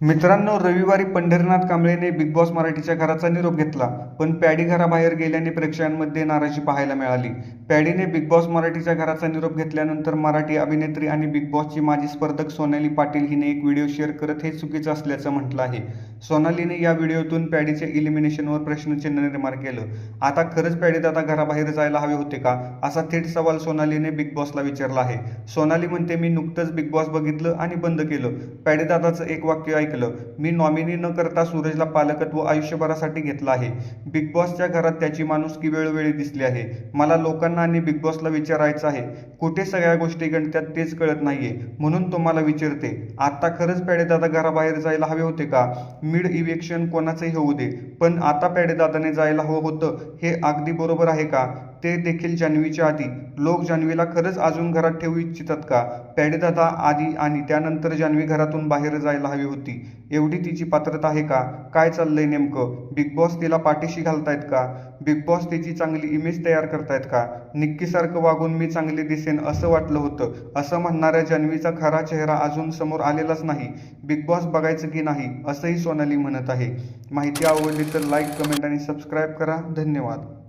मित्रांनो रविवारी Pandharinath कांबळेने big boss मराठीच्या घराचा निरोप घेतला पण पॅडी घराबाहेर गेल्याने प्रेक्षकांमध्ये नाराजी पाहायला मिळाली. पॅडीने बिग बॉस मराठीच्या घराचा निरोप घेतल्यानंतर मराठी अभिनेत्री आणि बिग बॉसची माजी स्पर्धक सोनाली पाटील हिने एक व्हिडिओ शेअर करत हे चुकीचं असल्याचं म्हटलं आहे. सोनालीने या व्हिडिओतून पॅडीच्या इलिमिनेशनवर प्रश्नचिन्ह निर्माण केलं. आता खरंच पॅडी दादा घराबाहेर जायला हवे होते का? असा थेट सवाल सोनालीने बिग बॉसला विचारला आहे. सोनाली म्हणते मी नुकतंच बिग बॉस बघितलं आणि बंद केलं. पॅडी दादाचं एक वाक्य ऐकलं. मी नॉमिनी न करता सूरजला पालकत्व आयुष्यभरासाठी घेतलं आहे. बिग बॉसच्या घरात त्याची माणुसकी वेळोवेळी दिसली आहे. मला लोकांना आणि बिग बॉसला विचारायचं आहे. कुठे सगळ्या गोष्टी गणत्यात तेच कळत नाहीये. म्हणून तुम्हाला विचारते आता खरंच पेडेदादा घराबाहेर जायला हवे होते का? मिड इव्हेक्शन कोणाचंही होऊ दे. पण आता पेडेदादाने जायला हवं होतं हे अगदी बरोबर आहे का? ते देखील जान्हवीच्या आधी. लोक जान्हवीला खरंच अजून घरात ठेवू इच्छितात का? पॅडेदादा आधी आणि त्यानंतर जान्हवी घरातून बाहेर जायला हवी होती. एवढी तिची पात्रता आहे का? काय चाललंय नेमकं? बिग बॉस तिला पाठीशी घालतायत का? बिग बॉस तिची चांगली इमेज तयार करतायत का? निक्कीसारखं वागून मी चांगले दिसेन असं वाटलं होतं. असं म्हणणाऱ्या जान्हवीचा खरा चेहरा अजून समोर आलेलाच नाही. बिग बॉस बघायचं की नाही असंही सोनाली म्हणत आहे. माहिती आवडली तर लाईक कमेंट आणि सबस्क्राईब करा. धन्यवाद.